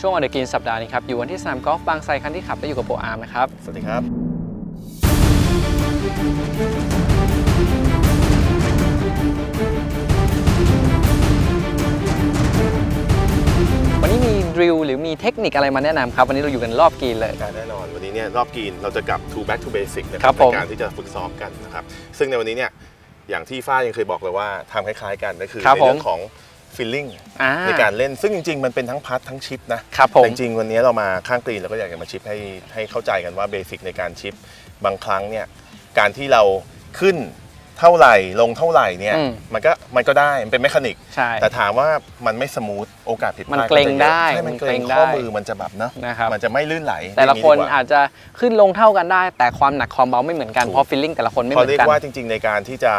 ช่วงออเดอร์กินสัปดาห์นี้ครับ อยู่วันที่สนามกอล์ฟบางไทรคันที่ขับได้อยู่กับโปรอาร์มนะครับ สวัสดีครับ วันนี้มีดริลหรือมีเทคนิคอะไรมาแนะนำครับ วันนี้เราอยู่กันรอบกรีนเลย แน่นอนวันนี้เนี่ยรอบกรีนเราจะกลับ to back to basic นะคครัรับบผม ในการที่จะฝึกซ้อมกันนะครับ ซึ่งในวันนี้เนี่ยอย่างที่ฝ้ายังเคยบอกเลยว่าทำคล้ายๆกันก็คือครับในผมเรื่อง ของ feeling อ่า ในการเล่นซึ่งจริงๆ มันเป็นทั้งพัดทั้งชิปนะครับผมแต่จริงๆวันนี้เรามาข้างกรีนเราก็อยากจะมาชิปให้ให้เข้าใจกันว่าเบสิกในการชิปบางครั้งเนี่ยการที่เราขึ้นเท่าไหร่ลงเท่าไหร่เนี่ยอืม มันก็มันก็ได้มันเป็นแมคานิก ใช่ แต่ถามว่ามันไม่สมูทโอกาสผิดพลาดมันเกร็งจะยอะได้ใช่มันเกรงมันเกร็งได้ข้อมือมันจะแบบเนาะนะครับ มันจะไม่ลื่นไหลแต่ละคนเรียกงี้ดีกว่าอาจจะขึ้นลงเท่ากันได้ แต่ความหนักความเบาไม่เหมือนกันถูกเพราะฟีลลิ่งแต่ละคนไม่เหเขามือเรียนกันกว่าจริง ๆ ในการที่จะ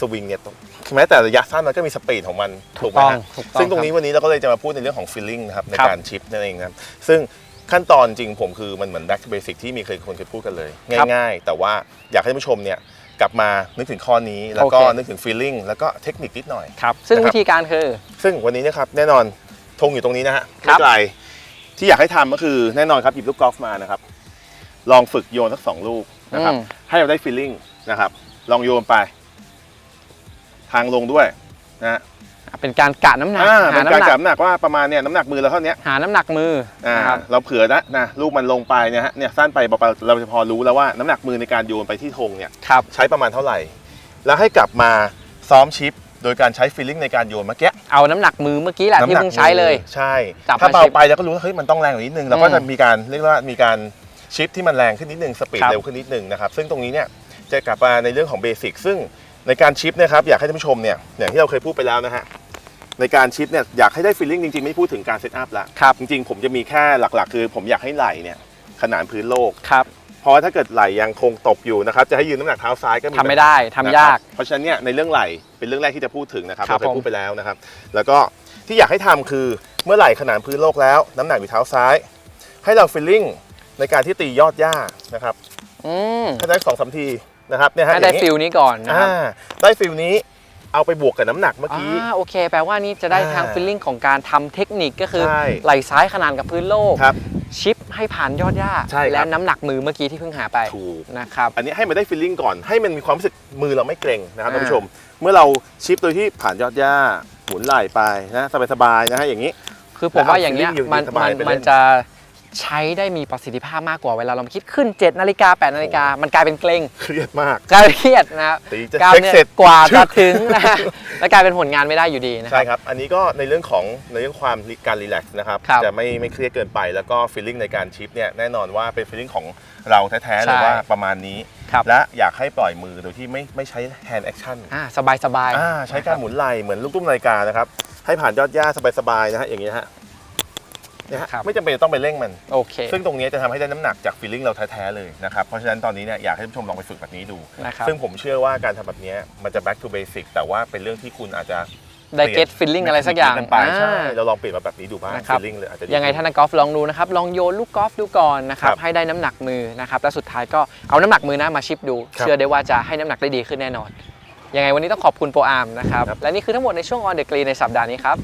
สวิงเนี่ยต้อง แม้แต่ระยะสั้นมันก็มีสปีดของมันถูกไหมต้องฮะถูกต้องซึ่งตรงนี้คบวันนี้เราก็เลยจะมาพูดในเรื่องของ feeling นะครับในครับ การชิปนั่นเองนะครับซึ่งขั้นตอนจริงผมคือมันเหมือน back to basic ที่มีเคยคนเคยพูดกันเลยครับง่ายๆ แต่ว่าอยากให้ท่านผู้ชมเนี่ยกลับมานึกถึงข้อนี้ แล้วก็โอเค นึกถึง feeling แล้วก็เทคนิคนิดหน่อย ครับซึ่งนะครับ วิธีการคือ ซึ่งวันนี้นะครับแน่นอนธงอยู่ตรงนี้นะฮะครัไม่บ ไกลที่อยากให้ทำก็คือแน่นอนครับหยิบลูกกอล์ฟมานะครับ ลองฝึกโยนสักสองลูกนะครับ อืม ให้เราได้ฟีลลิ่งนะครับ ลองโยนไป ทางลงด้วยนะฮะเป็นการกะน้ำหนักอ่าหาเป็นน้ำการหนัจักบน้ำหนักว่าประมาณเนี่ยน้ำหนักมือเราเท่าเนี้ยหาน้ำหนักมืออ่านะครับเราเผื่อนะนะลูกมันลงไปเนี่ยฮะเนี่ยสั้นไปเบาๆเราจะพอรู้แล้วว่าน้ำหนักมือในการโยนไปที่ธงเนี่ย ครับใช้ประมาณเท่าไหร่ แล้วให้กลับมาซ้อมชิป โดยการใช้ฟีลลิ่งในการโยนเมื่อกี้เอาน้ำหนักมือเมื่อกี้แหละที่น้ำหนักเพิ่งใช้เลยมือใช่จับถ้ามาเบาชิปไปเราก็รู้ว่าเฮ้ยมันต้องแรงกว่านิดนึงเราก็อืมจะมีการเรียกว่ามีการชิปที่มันแรงขึ้นนิดนึงสปีดครับ เร็วขึ้นนิดนึงนะครับ ซึ่งตรงนี้เนี่ยจะกลับมาในเรื่องของเบสิกซึ่ง ในการชิปเนะครับอยากให้ท่านผู้ชมเนี่ยอย่างที่เราเคยพูดไปแล้วนะฮะในการชิปเนี่ยอยากให้ได้ฟีลลิ่งจริงๆ ไม่พูดถึงการเซตอัพละครับจริงๆ ผมจะมีแค่หลักๆ คือผมอยากให้ไหล่เนี่ยขนานพื้นโลกครับเพราะว่าถ้าเกิดไหล่ยังคงตกอยู่นะครับจะให้ยืนน้ำหนักเท้าซ้ายก็มีทำไม่ได้ทำยากนะครับเพราะฉะนั้นเนี่ยในเรื่องไหล่เป็นเรื่องแรกที่จะพูดถึงนะครับครับเราเคยผมพูดไปแล้วนะครับ แล้วก็ที่อยากให้ทำคือเมื่อไหร่ขนานพื้นโลกแล้ว น้ำหนักอยู่เท้าซ้าย ให้เราฟีลลิ่งในการที่ตียอดหญ้านะครับอืม ให้ได้สองสามที นะครับเนี่ยฮะให้ได้อย่างนี้ฟิลนี้ก่อนนะครับอ่าได้ฟิลนี้เอาไปบวกกับน้ำหนักเมื่อกี้อ่าโอเค แปลว่านี่จะได้อ่าทางฟิลลิ่งของการทำเทคนิคก็คือ ใช่ ไหล่ซ้ายขนานกับพื้นโลก ครับ ชิปให้ผ่านยอดหญ้าใช่ครับ และน้ำหนักมือเมื่อกี้ที่เพิ่งหาไปถูก นะครับ อันนี้ให้มันได้ฟีลลิ่งก่อนให้มันมีความรู้สึกมือเราไม่เกร็งนะครับอ่า ท่านผู้ชม เมื่อเราชิปโดยที่ผ่านยอดหญ้าหมุนไหล่ไปนะสบายๆนะฮะอย่างนี้ คือผมว่าอย่างเงี้ยแล้วเอามัน feeling สบามัยนไปเล่นมันจะ ใช้ได้มีประสิทธิภาพมากกว่าเวลาเราคิดขึ้น7นาฬิกา8นาฬิกามันกลายเป็นเกรงเครียดมากกลายเป็นเครียดนะครับตีจะกล้ามเช็คเนี่ยเสร็จกว่าชึจะกถึงนะฮะแล้วกลายเป็นผลงานไม่ได้อยู่ดีนะคใช่รับ ครับ อันนี้ก็ในเรื่องของในเรื่องความการรีแลกซ์นะครับ ครับจะไม่ไม่เครียดเกินไป แล้วก็ฟีลลิ่งในการชิปเนี่ยแน่นอนว่าเป็นฟีลลิ่งของเราแท้ๆเลยใช่ว่าประมาณนี้ ครับ และอยากให้ปล่อยมือโดยที่ไม่ไม่ใช้แฮนด์แอคชั่นอ่าสบายสบายๆอ่าใช้การหมุนไหล่เหมือนลูกตุ้มนาฬิกานะครับ ให้ผ่านยอดหญ้าสบายๆนะฮะอย่างนี้นะฮะเนี่ยฮะครับ ไม่จำเป็นจะต้องไปเร่งมัน โอเค ซึ่งตรงนี้จะทำให้ได้น้ำหนักจากฟีลลิ่งเราแท้ๆเลยนะครับ เพราะฉะนั้นตอนนี้เนี่ยอยากให้ท่านผู้ชมลองไปฝึกแบบนี้ดู นะครับ ซึ่งผมเชื่อว่าการทำแบบนี้มันจะ back to basic แต่ว่าเป็นเรื่องที่คุณอาจจะได้ get feeling อะไรสักอย่างเปลี่นไปใช่อ่าเราลองเปลี่ยนมาแบบนี้ดูบ้างนะครับ feeling เลยอาจจะดียังไงท่านนักกอล์ฟลองดูนะครับ ลองโยนลูกกอล์ฟดูก่อนนะครับ ครับให้ได้น้ำหนักมือนะครับ แล้วสุดท้ายก็เอาน้ำหนักมือนะมาชิปดู ครับเชื่อได้ว่าจะให้น้ำหนักได้ดีขึ้นแน่นอน ยังไงวันนี้ต้องขอบคุณโปรอาร์มนะครับ ครับ และนี่คือทั้งหมดในช่วง On the Green ในสัปดาห์นี้ครับ